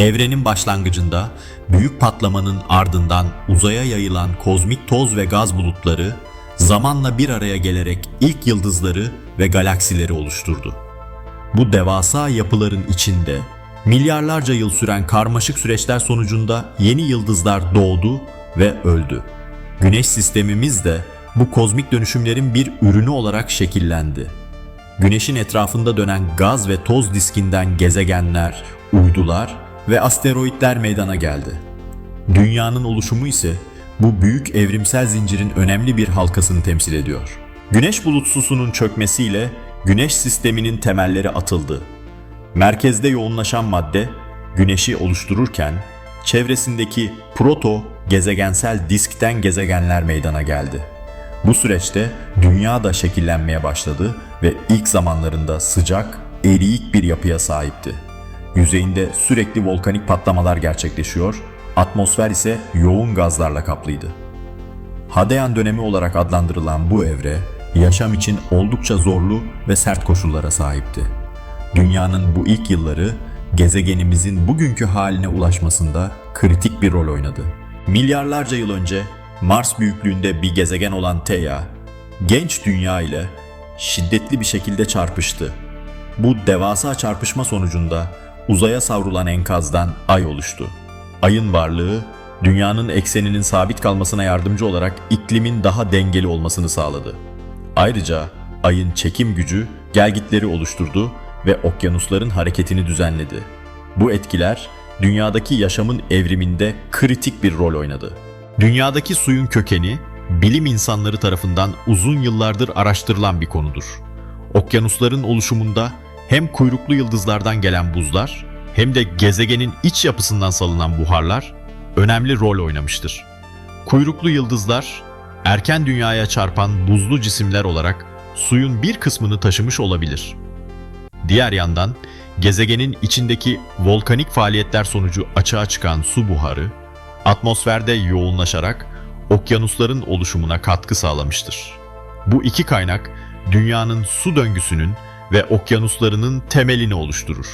Evrenin başlangıcında büyük patlamanın ardından uzaya yayılan kozmik toz ve gaz bulutları zamanla bir araya gelerek ilk yıldızları ve galaksileri oluşturdu. Bu devasa yapıların içinde milyarlarca yıl süren karmaşık süreçler sonucunda yeni yıldızlar doğdu ve öldü. Güneş sistemimiz de bu kozmik dönüşümlerin bir ürünü olarak şekillendi. Güneşin etrafında dönen gaz ve toz diskinden gezegenler, uydular ve asteroitler meydana geldi. Dünyanın oluşumu ise bu büyük evrimsel zincirin önemli bir halkasını temsil ediyor. Güneş bulutsusunun çökmesiyle Güneş sisteminin temelleri atıldı. Merkezde yoğunlaşan madde Güneşi oluştururken çevresindeki proto gezegensel diskten gezegenler meydana geldi. Bu süreçte dünya da şekillenmeye başladı ve ilk zamanlarında sıcak, eriyik bir yapıya sahipti. Yüzeyinde sürekli volkanik patlamalar gerçekleşiyor, atmosfer ise yoğun gazlarla kaplıydı. Hadean dönemi olarak adlandırılan bu evre, yaşam için oldukça zorlu ve sert koşullara sahipti. Dünyanın bu ilk yılları, gezegenimizin bugünkü haline ulaşmasında kritik bir rol oynadı. Milyarlarca yıl önce Mars büyüklüğünde bir gezegen olan Theia, genç dünya ile şiddetli bir şekilde çarpıştı. Bu devasa çarpışma sonucunda uzaya savrulan enkazdan Ay oluştu. Ayın varlığı, dünyanın ekseninin sabit kalmasına yardımcı olarak iklimin daha dengeli olmasını sağladı. Ayrıca Ayın çekim gücü gelgitleri oluşturdu ve okyanusların hareketini düzenledi. Bu etkiler dünyadaki yaşamın evriminde kritik bir rol oynadı. Dünyadaki suyun kökeni bilim insanları tarafından uzun yıllardır araştırılan bir konudur. Okyanusların oluşumunda hem kuyruklu yıldızlardan gelen buzlar hem de gezegenin iç yapısından salınan buharlar önemli rol oynamıştır. Kuyruklu yıldızlar erken dünyaya çarpan buzlu cisimler olarak suyun bir kısmını taşımış olabilir. Diğer yandan gezegenin içindeki volkanik faaliyetler sonucu açığa çıkan su buharı atmosferde yoğunlaşarak okyanusların oluşumuna katkı sağlamıştır. Bu iki kaynak dünyanın su döngüsünün ve okyanuslarının temelini oluşturur.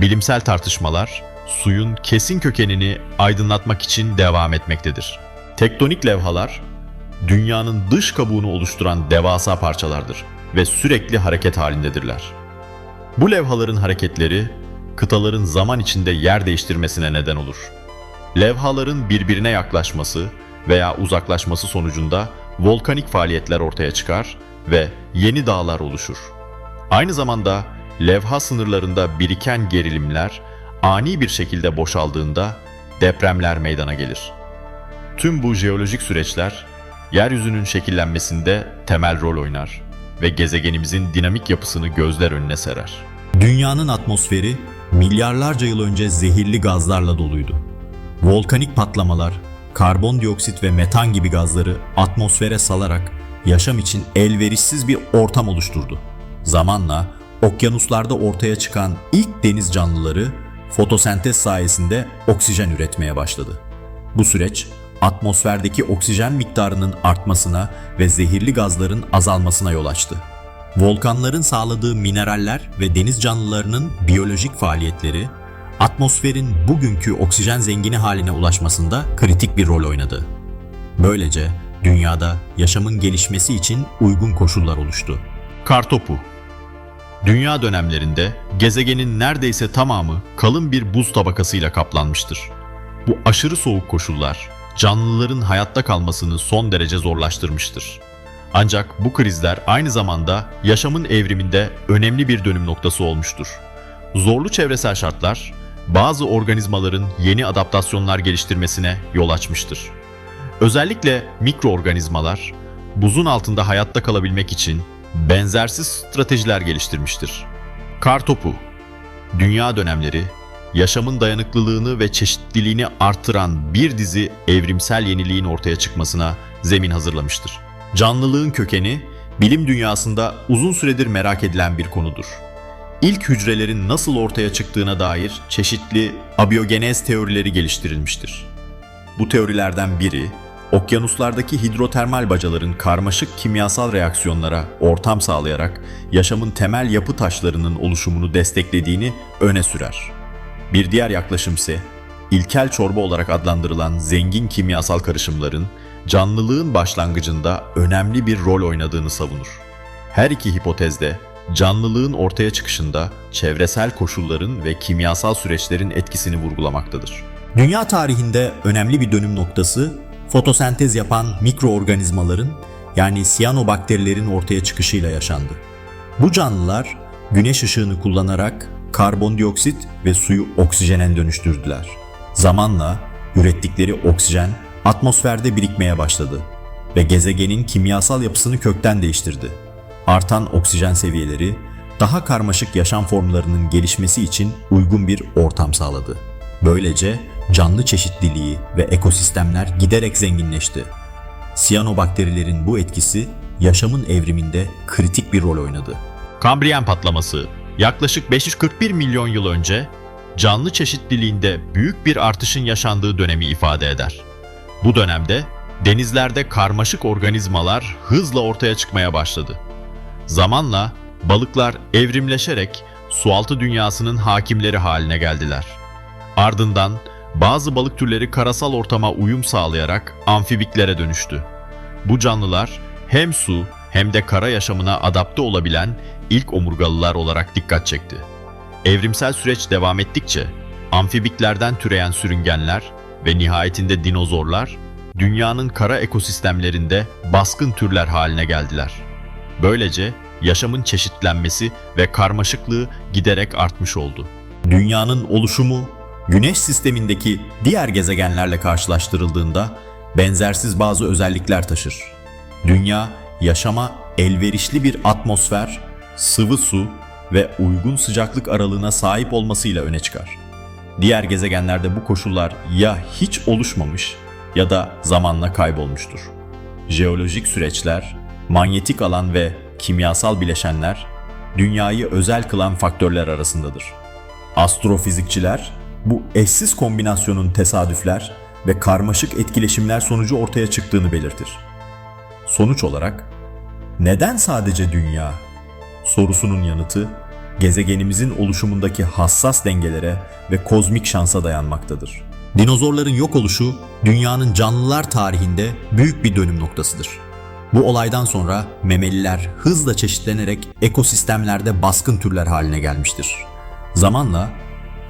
Bilimsel tartışmalar suyun kesin kökenini aydınlatmak için devam etmektedir. Tektonik levhalar dünyanın dış kabuğunu oluşturan devasa parçalardır ve sürekli hareket halindedirler. Bu levhaların hareketleri kıtaların zaman içinde yer değiştirmesine neden olur. Levhaların birbirine yaklaşması veya uzaklaşması sonucunda volkanik faaliyetler ortaya çıkar ve yeni dağlar oluşur. Aynı zamanda levha sınırlarında biriken gerilimler ani bir şekilde boşaldığında depremler meydana gelir. Tüm bu jeolojik süreçler yeryüzünün şekillenmesinde temel rol oynar ve gezegenimizin dinamik yapısını gözler önüne serer. Dünyanın atmosferi milyarlarca yıl önce zehirli gazlarla doluydu. Volkanik patlamalar, karbondioksit ve metan gibi gazları atmosfere salarak yaşam için elverişsiz bir ortam oluşturdu. Zamanla okyanuslarda ortaya çıkan ilk deniz canlıları fotosentez sayesinde oksijen üretmeye başladı. Bu süreç atmosferdeki oksijen miktarının artmasına ve zehirli gazların azalmasına yol açtı. Volkanların sağladığı mineraller ve deniz canlılarının biyolojik faaliyetleri atmosferin bugünkü oksijen zengini haline ulaşmasında kritik bir rol oynadı. Böylece dünyada yaşamın gelişmesi için uygun koşullar oluştu. Kartopu Dünya dönemlerinde gezegenin neredeyse tamamı kalın bir buz tabakasıyla kaplanmıştır. Bu aşırı soğuk koşullar canlıların hayatta kalmasını son derece zorlaştırmıştır. Ancak bu krizler aynı zamanda yaşamın evriminde önemli bir dönüm noktası olmuştur. Zorlu çevresel şartlar bazı organizmaların yeni adaptasyonlar geliştirmesine yol açmıştır. Özellikle mikroorganizmalar buzun altında hayatta kalabilmek için benzersiz stratejiler geliştirmiştir. Kartopu, dünya dönemleri, yaşamın dayanıklılığını ve çeşitliliğini artıran bir dizi evrimsel yeniliğin ortaya çıkmasına zemin hazırlamıştır. Canlılığın kökeni, bilim dünyasında uzun süredir merak edilen bir konudur. İlk hücrelerin nasıl ortaya çıktığına dair çeşitli abiyogenez teorileri geliştirilmiştir. Bu teorilerden biri, okyanuslardaki hidrotermal bacaların karmaşık kimyasal reaksiyonlara ortam sağlayarak yaşamın temel yapı taşlarının oluşumunu desteklediğini öne sürer. Bir diğer yaklaşım ise ilkel çorba olarak adlandırılan zengin kimyasal karışımların canlılığın başlangıcında önemli bir rol oynadığını savunur. Her iki hipotezde canlılığın ortaya çıkışında çevresel koşulların ve kimyasal süreçlerin etkisini vurgulamaktadır. Dünya tarihinde önemli bir dönüm noktası fotosentez yapan mikroorganizmaların yani siyanobakterilerin ortaya çıkışıyla yaşandı. Bu canlılar güneş ışığını kullanarak karbondioksit ve suyu oksijene dönüştürdüler. Zamanla ürettikleri oksijen atmosferde birikmeye başladı ve gezegenin kimyasal yapısını kökten değiştirdi. Artan oksijen seviyeleri daha karmaşık yaşam formlarının gelişmesi için uygun bir ortam sağladı. Böylece canlı çeşitliliği ve ekosistemler giderek zenginleşti. Siyanobakterilerin bu etkisi yaşamın evriminde kritik bir rol oynadı. Kambriyen patlaması yaklaşık 541 milyon yıl önce canlı çeşitliliğinde büyük bir artışın yaşandığı dönemi ifade eder. Bu dönemde denizlerde karmaşık organizmalar hızla ortaya çıkmaya başladı. Zamanla balıklar evrimleşerek sualtı dünyasının hakimleri haline geldiler. Ardından bazı balık türleri karasal ortama uyum sağlayarak amfibiklere dönüştü. Bu canlılar hem su hem de kara yaşamına adapte olabilen ilk omurgalılar olarak dikkat çekti. Evrimsel süreç devam ettikçe amfibiklerden türeyen sürüngenler ve nihayetinde dinozorlar dünyanın kara ekosistemlerinde baskın türler haline geldiler. Böylece yaşamın çeşitlenmesi ve karmaşıklığı giderek artmış oldu. Dünyanın oluşumu Güneş sistemindeki diğer gezegenlerle karşılaştırıldığında benzersiz bazı özellikler taşır. Dünya yaşama elverişli bir atmosfer, sıvı su ve uygun sıcaklık aralığına sahip olmasıyla öne çıkar. Diğer gezegenlerde bu koşullar ya hiç oluşmamış ya da zamanla kaybolmuştur. Jeolojik süreçler, manyetik alan ve kimyasal bileşenler dünyayı özel kılan faktörler arasındadır. Astrofizikçiler bu eşsiz kombinasyonun tesadüfler ve karmaşık etkileşimler sonucu ortaya çıktığını belirtir. Sonuç olarak neden sadece dünya sorusunun yanıtı gezegenimizin oluşumundaki hassas dengelere ve kozmik şansa dayanmaktadır. Dinozorların yok oluşu dünyanın canlılar tarihinde büyük bir dönüm noktasıdır. Bu olaydan sonra memeliler hızla çeşitlenerek ekosistemlerde baskın türler haline gelmiştir. Zamanla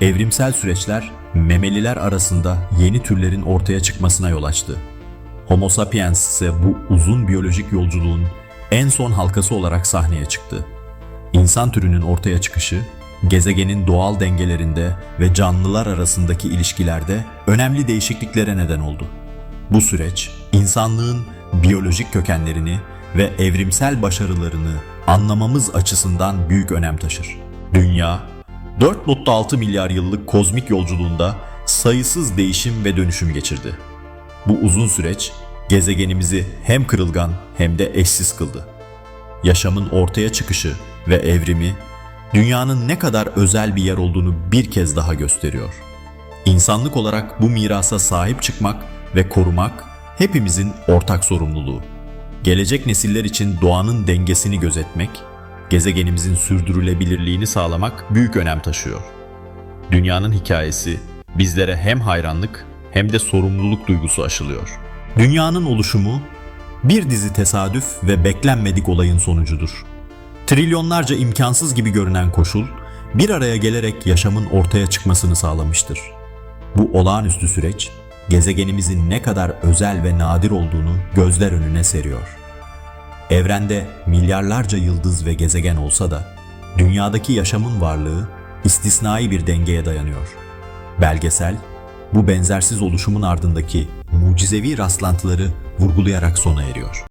evrimsel süreçler memeliler arasında yeni türlerin ortaya çıkmasına yol açtı. Homo sapiens ise bu uzun biyolojik yolculuğun en son halkası olarak sahneye çıktı. İnsan türünün ortaya çıkışı, gezegenin doğal dengelerinde ve canlılar arasındaki ilişkilerde önemli değişikliklere neden oldu. Bu süreç, insanlığın biyolojik kökenlerini ve evrimsel başarılarını anlamamız açısından büyük önem taşır. Dünya, 4.6 milyar yıllık kozmik yolculuğunda sayısız değişim ve dönüşüm geçirdi. Bu uzun süreç gezegenimizi hem kırılgan hem de eşsiz kıldı. Yaşamın ortaya çıkışı ve evrimi dünyanın ne kadar özel bir yer olduğunu bir kez daha gösteriyor. İnsanlık olarak bu mirasa sahip çıkmak ve korumak hepimizin ortak sorumluluğu. Gelecek nesiller için doğanın dengesini gözetmek, gezegenimizin sürdürülebilirliğini sağlamak büyük önem taşıyor. Dünyanın hikayesi bizlere hem hayranlık hem de sorumluluk duygusu aşılıyor. Dünyanın oluşumu bir dizi tesadüf ve beklenmedik olayın sonucudur. Trilyonlarca imkansız gibi görünen koşul bir araya gelerek yaşamın ortaya çıkmasını sağlamıştır. Bu olağanüstü süreç gezegenimizin ne kadar özel ve nadir olduğunu gözler önüne seriyor. Evrende milyarlarca yıldız ve gezegen olsa da dünyadaki yaşamın varlığı istisnai bir dengeye dayanıyor. Belgesel bu benzersiz oluşumun ardındaki mucizevi rastlantıları vurgulayarak sona eriyor.